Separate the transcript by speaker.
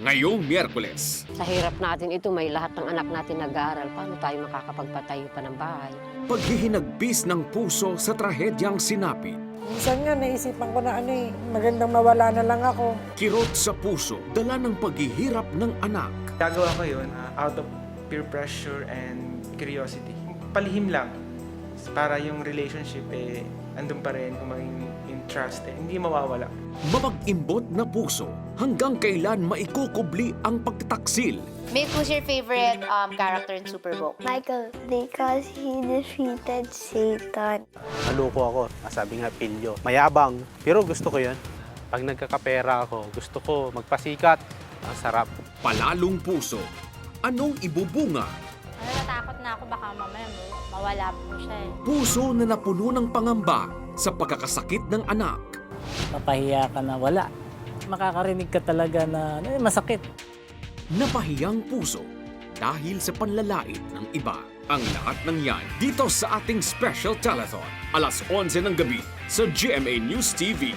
Speaker 1: Ngayong Miyerkules,
Speaker 2: Sa hirap natin ito, may lahat ng anak natin nag-aaral. Paano tayo makakapagpatayo pa ng bahay?
Speaker 1: paghihinagpis ng puso sa trahedyang sinapit,
Speaker 3: Minsan nga naisipan ko na ano eh, magandang mawala na lang ako.
Speaker 1: kirot sa puso, dala ng paghihirap ng anak.
Speaker 4: Gagawa ko yun uh, out of peer pressure and curiosity. Palihim lang para yung relationship eh andun pa rin kung maging in trust eh, hindi mawawala.
Speaker 1: Mapag-imbot na puso, hanggang kailan maikukubli ang pagtataksil.
Speaker 5: May who's your favorite um, character in Super Bowl?
Speaker 6: Michael, because he defeated Satan.
Speaker 7: Naluko ako, sabi nga pilyo. Mayabang, pero gusto ko yun. Pag nagkakapera ako, gusto ko magpasikat. Ang sarap.
Speaker 1: Palalong puso, anong ibubunga?
Speaker 8: Ano, natakot na ako baka mamaya ma- mawala po siya eh.
Speaker 1: Puso na napuno ng pangamba sa pagkakasakit ng anak.
Speaker 9: mapahiya ka na wala. Makakarinig ka talaga na eh, masakit.
Speaker 1: Napahiyang puso dahil sa panlalait ng iba. Ang lahat ng yan dito sa ating special telethon. Alas 11 ng gabi sa GMA News TV.